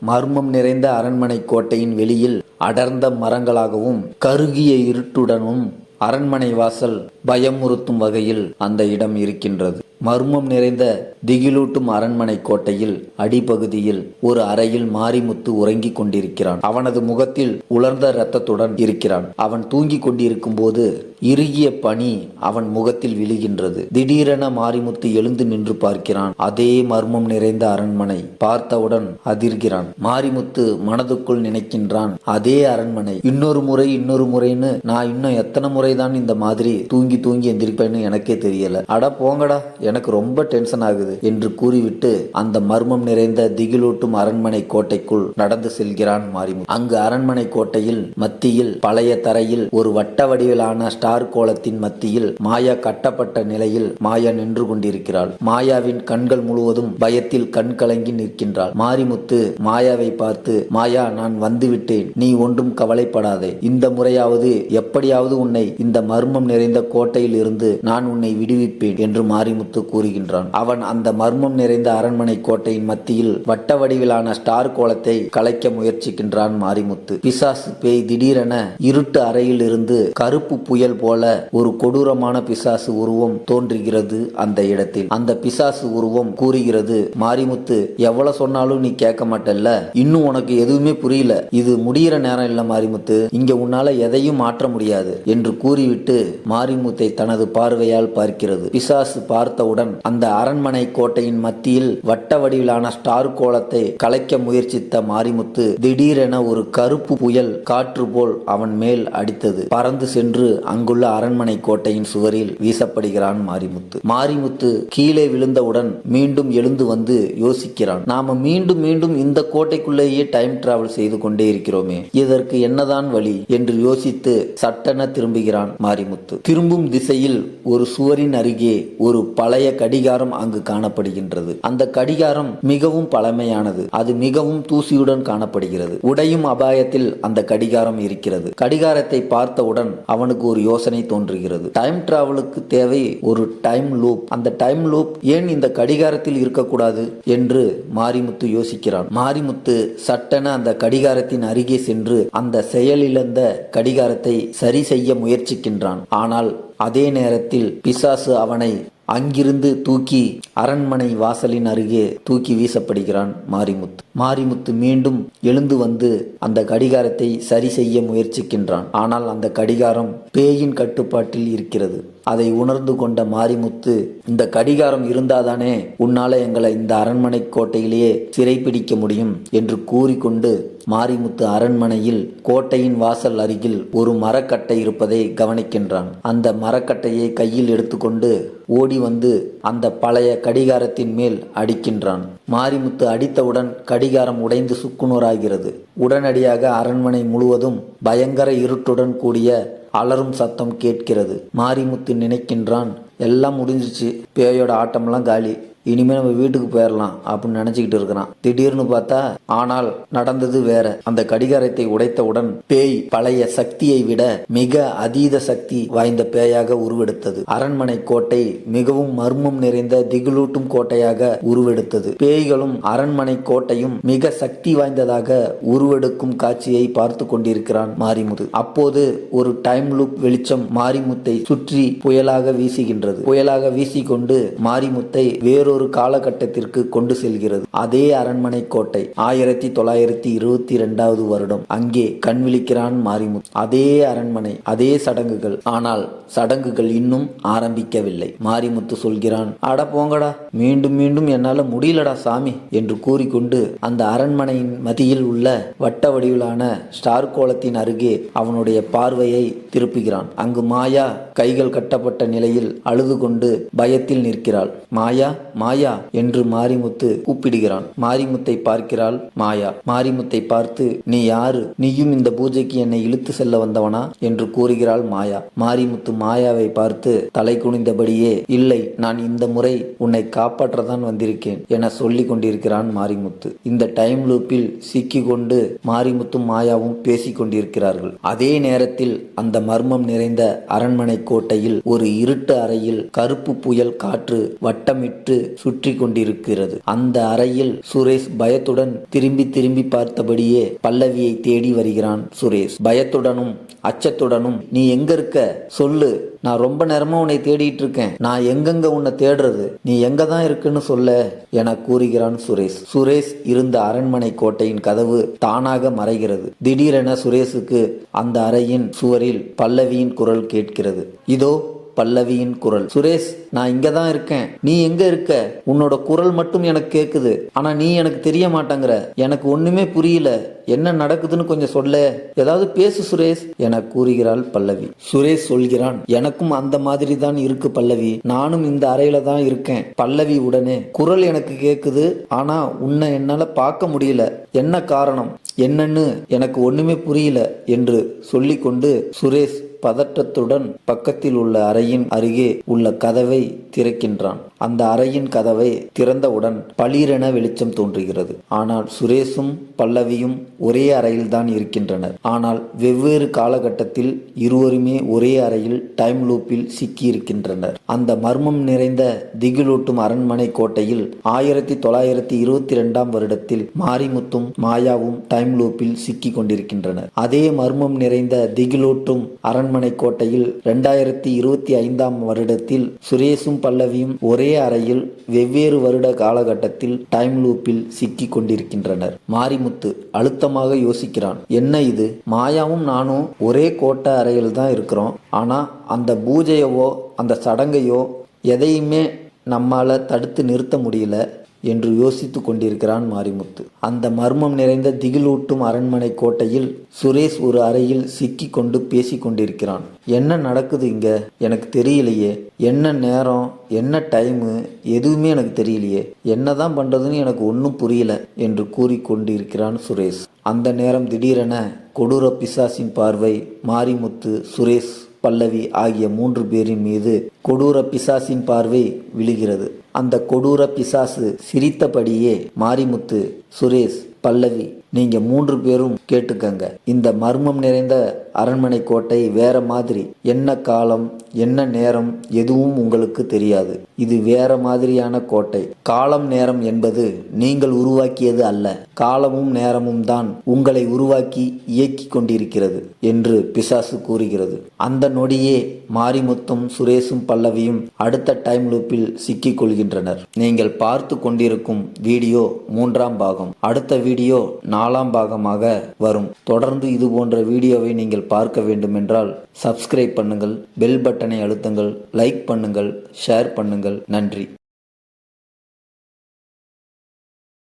மர்மம் நிறைந்த அரண்மனை கோட்டையின் வெளியில் அடர்ந்த மரங்களாகவும் கருகிய இருட்டுடனும் அரண்மனை வாசல் பயமுறுத்தும் வகையில் அந்த இடம் இருக்கின்றது. மர்மம் நிறைந்த திகிலூட்டும் அரண்மனை கோட்டையில் அடிப்பகுதியில் ஒரு அறையில் மாரிமுத்து உறங்கிக் கொண்டிருக்கிறான். அவனது முகத்தில் உலர்ந்த இரத்தத்துடன் இருக்கிறான். அவன் தூங்கிக் கொண்டிருக்கும் போது இறுகிய பனி அவன் முகத்தில் விழுகின்றது. திடீரென மாரிமுத்து எழுந்து நின்று பார்க்கிறான். அதே மர்மம் நிறைந்த அரண்மனை பார்த்தவுடன் அதிர்கிறான். மாரிமுத்து மனதுக்குள் நினைக்கின்றான் அதே அரண்மனை. இன்னொரு முறை இன்னொரு முறைன்னு நான் இன்னும் எத்தனை முறைதான் இந்த மாதிரி தூங்கி தூங்கி எந்திரிப்பேன்னு எனக்கே தெரியல. அட போங்கடா. எனக்கு ரொம்ப டென்ஷன் ஆகுது. என்று கூறிவிட்டு அந்த மர்மம் நிறைந்த திகிலூட்டும் அரண்மனை கோட்டைக்குள் நடந்து செல்கிறான் மாரிமுத்து. அங்கு அரண்மனை கோட்டையில் மத்தியில் பழைய தரையில் ஒரு வட்ட வடிவிலான ஸ்டார் கோலத்தின் மத்தியில் மாயா கட்டப்பட்ட நிலையில் மாயா நின்று கொண்டிருக்கிறாள். மாயாவின் கண்கள் முழுவதும் பயத்தில் கண் கலங்கி நிற்கின்றாள். மாரிமுத்து மாயாவை பார்த்து மாயா நான் வந்துவிட்டேன். நீ ஒன்றும் கவலைப்படாதே. இந்த முறையாவது எப்படியாவது உன்னை இந்த மர்மம் நிறைந்த கோட்டையில் இருந்து நான் உன்னை விடுவிப்பேன் என்று மாரிமுத்து கூறுகின்றான். அவன் அந்த அந்த மர்மம் நிறைந்த அரண்மனை கோட்டையின் மத்தியில் வட்ட வடிவிலான ஸ்டார் கோலத்தை கலைக்க முயற்சிக்கின்றான் மாரிமுத்து. பிசாசு பேய் திடீரென இருட்டு அறையில் இருந்து கருப்பு புயல் போல ஒரு கொடூரமான பிசாசு உருவம் தோன்றுகிறது அந்த இடத்தில். அந்த பிசாசு உருவம் கூறுகிறது மாரிமுத்து எவ்வளவு சொன்னாலும் நீ கேட்க மாட்டல்ல. இன்னும் உனக்கு எதுவுமே புரியல. இது முடியிற நேரம் இல்ல மாரிமுத்து. இங்க உன்னால எதையும் மாற்ற முடியாது என்று கூறிவிட்டு மாரிமுத்தை தனது பார்வையால் பார்க்கிறது. பிசாசு பார்த்தவுடன் அந்த அரண்மனை கோட்டையின் மத்தியில் வட்ட வடிவிலான ஸ்டார் கோலத்தை கலைக்க முயற்சித்த மாரிமுத்து திடீரென ஒரு கருப்பு புயல் காற்று போல் அவன் மேல் அடித்தது. பறந்து சென்று அங்குள்ள அரண்மனை கோட்டையின் சுவரில் வீசப்படுகிறான் மாரிமுத்து. மாரிமுத்து கீழே விழுந்தவுடன் மீண்டும் எழுந்து வந்து யோசிக்கிறான். நாம மீண்டும் மீண்டும் இந்த கோட்டைக்குள்ளேயே டைம் டிராவல் செய்து கொண்டே இருக்கிறோமே. இதற்கு என்னதான் வழி என்று யோசித்து சட்டென திரும்புகிறான் மாரிமுத்து. திரும்பும் திசையில் ஒரு சுவரின் அருகே ஒரு பழைய கடிகாரம் அங்கு காண காணப்படுகின்றது. அந்த கடிகாரம் மிகவும் பழமையானது. அது மிகவும் தூசியுடன் காணப்படுகிறது. உடையும் அபாயத்தில் அந்த கடிகாரம் இருக்கிறது. கடிகாரத்தை பார்த்தவுடன் அவனுக்கு ஒரு யோசனை தோன்றுகிறது. டைம் டிராவலுக்கு தேவை ஒரு டைம் லூப் அந்த டைம் லூப் ஏன் இந்த கடிகாரத்தில் இருக்கக்கூடாது என்று மாரிமுத்து யோசிக்கிறான். மாரிமுத்து சட்டென அந்த கடிகாரத்தின் அருகே சென்று அந்த செயலிழந்த கடிகாரத்தை சரி செய்ய முயற்சிக்கின்றான். ஆனால் அதே நேரத்தில் பிசாசு அவனை அங்கிருந்து தூக்கி அரண்மனை வாசலின் அருகே தூக்கி வீசப்படுகிறான் மாரிமுத்து. மாரிமுத்து மீண்டும் எழுந்து வந்து அந்த கடிகாரத்தை சரி செய்ய முயற்சிக்கின்றான். ஆனால் அந்த கடிகாரம் பேயின் கட்டுப்பாட்டில் இருக்கிறது. அதை உணர்ந்து கொண்ட மாரிமுத்து இந்த கடிகாரம் இருந்தாதானே உன்னால எங்களை இந்த அரண்மனை கோட்டையிலேயே சிறைப்பிடிக்க முடியும்? என்று கூறிக்கொண்டு மாரிமுத்து அரண்மனையில் கோட்டையின் வாசல் அருகில் ஒரு மரக்கட்டை இருப்பதை கவனிக்கின்றான். அந்த மரக்கட்டையை கையில் எடுத்துக்கொண்டு ஓடி வந்து அந்த பழைய கடிகாரத்தின் மேல் அடிக்கின்றான். மாரிமுத்து அடித்தவுடன் கடிகாரம் உடைந்து சுக்குநூறாகிறது. உடனடியாக அரண்மனை முழுவதும் பயங்கர இருட்டுடன் கூடிய அலறும் சத்தம் கேட்கிறது. மாரிமுத்து நினைக்கின்றான் எல்லாம் முடிஞ்சிச்சு பேயோட ஆட்டம்லாம் காலி. இனிமே நம்ம வீட்டுக்கு போயிடலாம் அப்படின்னு நினைச்சுக்கிட்டு இருக்கிறான். திடீர்னு பார்த்தா ஆனால் நடந்தது வேற. அந்த கடிகாரத்தை உடைத்தவுடன் பேய் பழைய சக்தியை விட மிக அதீத சக்தி வாய்ந்த பேயாக உருவெடுத்தது. அரண்மனை கோட்டை மிகவும் மர்மம் நிறைந்த திகிலூட்டும் கோட்டையாக உருவெடுத்தது. பேய்களும் அரண்மனை கோட்டையும் மிக சக்தி வாய்ந்ததாக உருவெடுக்கும் காட்சியை பார்த்து கொண்டிருக்கிறான் மாரிமுத்து. அப்போது ஒரு டைம் லூப் வெளிச்சம் மாரிமுத்தை சுற்றி புயலாக வீசுகின்றது. புயலாக வீசிக்கொண்டு மாரிமுத்தை வேறொரு காலகட்டத்திற்கு கொண்டு செல்கிறது. அதே அரண்மனை கோட்டை ஆயிரத்தி தொள்ளாயிரத்தி இருபத்தி இரண்டாவது வருடம். அங்கே கண் விழிக்கிறான் மாரிமுத்து. அதே அரண்மனை அதே சடங்குகள். ஆனால் சடங்குகள் இன்னும் ஆரம்பிக்கவில்லை. மாரிமுத்து சொல்கிறான் அட போங்கடா. மீண்டும் மீண்டும் என்னால முடியலடா சாமி என்று கூறிக்கொண்டு அந்த அரண்மனையின் மத்தியில் உள்ள வட்ட வடிவிலான ஸ்டார் கோலத்தின் அருகே அவனுடைய பார்வையை திருப்புகிறான். அங்கு மாயா கைகள் கட்டப்பட்ட நிலையில் அழுது கொண்டு பயத்தில் நிற்கிறாள். மாயா மாயா! என்று மாரிமுத்து கூப்பிடுகிறான். மாரிமுத்தை பார்க்கிறாள் மாயா மாரிமுத்தை பார்த்து நீ யாரு? நீயும் இந்த பூஜைக்கு என்னை இழுத்து செல்ல வந்தவனா? என்று கூறுகிறாள் மாயா. மாரிமுத்து மாயாவை பார்த்து தலை குனிந்தபடியே இல்லை நான் இந்த முறை உன்னை காப்பாற்றதான் வந்திருக்கேன் என சொல்லிக் கொண்டிருக்கிறான் மாரிமுத்து. இந்த டைம் லூப்பில் சிக்கி கொண்டு மாரிமுத்தும் மாயாவும் பேசிக் கொண்டிருக்கிறார்கள். அதே நேரத்தில் அந்த மர்மம் நிறைந்த அரண்மனை கோட்டையில் ஒரு இருட்டு அறையில் கருப்பு புயல் காற்று வட்டமிட்டு சுற்றி கொண்டிருக்கிறது. அந்த அறையில் சுரேஷ் பயத்துடன் திரும்பி திரும்பி பார்த்தபடியே பல்லவியை தேடி வருகிறான் சுரேஷ். பயத்துடனும் அச்சத்துடனும் நீ எங்க இருக்க? சொல்லு. நான் ரொம்ப நேரமா உன்னை தேடிட்டு இருக்கேன். நான் எங்கெங்க உன்னை தேடுறது? நீ எங்க தான் இருக்குன்னு சொல்ல என கூறுகிறான் சுரேஷ். சுரேஷ் இருந்த அரண்மனை கோட்டையின் கதவு தானாக மறைகிறது. திடீரென சுரேஷுக்கு அந்த அறையின் சுவரில் பல்லவியின் குரல் கேட்கிறது. இதோ பல்லவியின் குரல். சுரேஷ் நான் இங்க தான் இருக்கேன். நீ எங்க இருக்க? உன்னோட குரல் மட்டும் எனக்கு கேக்குது. ஆனா நீ எனக்கு தெரிய மாட்டேங்கிற. எனக்கு ஒண்ணுமே புரியல. என்ன நடக்குதுன்னு கொஞ்சம் சொல்ல. ஏதாவது பேசு சுரேஷ் என கூறுகிறாள் பல்லவி. சுரேஷ் சொல்கிறான் எனக்கும் அந்த மாதிரி தான் இருக்கு பல்லவி. நானும் இந்த அறையில தான் இருக்கேன். பல்லவி உடனே குரல் எனக்கு கேக்குது. ஆனா உன்னை என்னால பார்க்க முடியல. என்ன காரணம்? என்னன்னு எனக்கு ஒண்ணுமே புரியல. என்று சொல்லிக்கொண்டு சுரேஷ் பதற்றத்துடன் பக்கத்தில் உள்ள அறையின் அருகே உள்ள கதவை திறக்கின்றான். அந்த அறையின் கதவை திறந்தவுடன் பளீரென வெளிச்சம் தோன்றுகிறது. ஆனால் சுரேஷும் பல்லவியும் ஒரே அறையில்தான் இருக்கின்றனர். ஆனால் வெவ்வேறு காலகட்டத்தில் இருவருமே ஒரே அறையில் டைம் லூப்பில் சிக்கியிருக்கின்றனர். அந்த மர்மம் நிறைந்த திகிலூட்டும் அரண்மனை கோட்டையில் ஆயிரத்தி தொள்ளாயிரத்தி இருபத்தி ரெண்டாம் வருடத்தில் மாரிமுத்தும் மாயாவும் டைம் லூப்பில் சிக்கி கொண்டிருக்கின்றனர் அதே மர்மம் நிறைந்த திகிலூட்டும் அரண்மனை கோட்டையில் இரண்டாயிரத்தி இருபத்தி ஐந்தாம் வருடத்தில் சுரேஷும் பல்லவியும் ஒரே ஒரே அறையில் வெவ்வேறு வருட காலகட்டத்தில் டைம் லூப்பில் சிக்கி கொண்டிருக்கின்றனர். மாரிமுத்து அழுத்தமாக யோசிக்கிறான். என்ன இது? மாயாவும் நானும் ஒரே கோட்டை அறையில் தான் இருக்கிறோம். ஆனால் அந்த பூஜையவோ அந்த சடங்கையோ எதையுமே நம்மால தடுத்து நிறுத்த முடியல. என்று யோசித்து கொண்டிருக்கிறான் மாரிமுத்து. அந்த மர்மம் நிறைந்த திகிலூட்டும் அரண்மனை கோட்டையில் சுரேஷ் ஒரு அறையில் சிக்கி கொண்டு பேசி கொண்டிருக்கிறான். என்ன நடக்குது இங்க? எனக்கு தெரியலையே. என்ன நேரம்? என்ன டைமு? எதுவுமே எனக்கு தெரியலையே. என்னதான் பண்றதுன்னு எனக்கு ஒன்றும் புரியல என்று கூறிக்கொண்டிருக்கிறான் சுரேஷ். அந்த நேரம் திடீரென கொடூர பிசாசின் பார்வை மாரிமுத்து சுரேஷ் பல்லவி ஆகிய மூன்று பேரின் மீது கொடூர பிசாசின் பார்வை விழுகிறது. அந்த கொடூர பிசாசு சிரித்தபடியே மாரிமுத்து சுரேஷ் பல்லவி நீங்க மூன்று பேரும் கேட்டுக்கங்க. இந்த மர்மம் நிறைந்த அரண்மனை கோட்டை வேற மாதிரி. என்ன காலம் என்ன நேரம் எதுவும் உங்களுக்கு தெரியாது. இது வேற மாதிரியான கோட்டை. காலம் நேரம் என்பது நீங்கள் உருவாக்கியது அல்ல. காலமும் நேரமும் தான் உங்களை உருவாக்கி இயக்கி கொண்டிருக்கிறது என்று பிசாசு கூறுகிறது. அந்த நொடியே மாரிமுத்தும் சுரேஷும் பல்லவியும் அடுத்த டைம் லூப்பில் சிக்கிக் கொள்கின்றனர். நீங்கள் பார்த்து கொண்டிருக்கும் வீடியோ மூன்றாம் பாகம். அடுத்த வீடியோ நாலாம் பாகமாக வரும். தொடர்ந்து இது போன்ற வீடியோவை நீங்கள் பார்க்க வேண்டுமென்றால் சப்ஸ்கிரைப் பண்ணுங்கள் பெல் பட்டனை அழுத்துங்கள் லைக் பண்ணுங்கள் ஷேர் பண்ணுங்கள். நன்றி.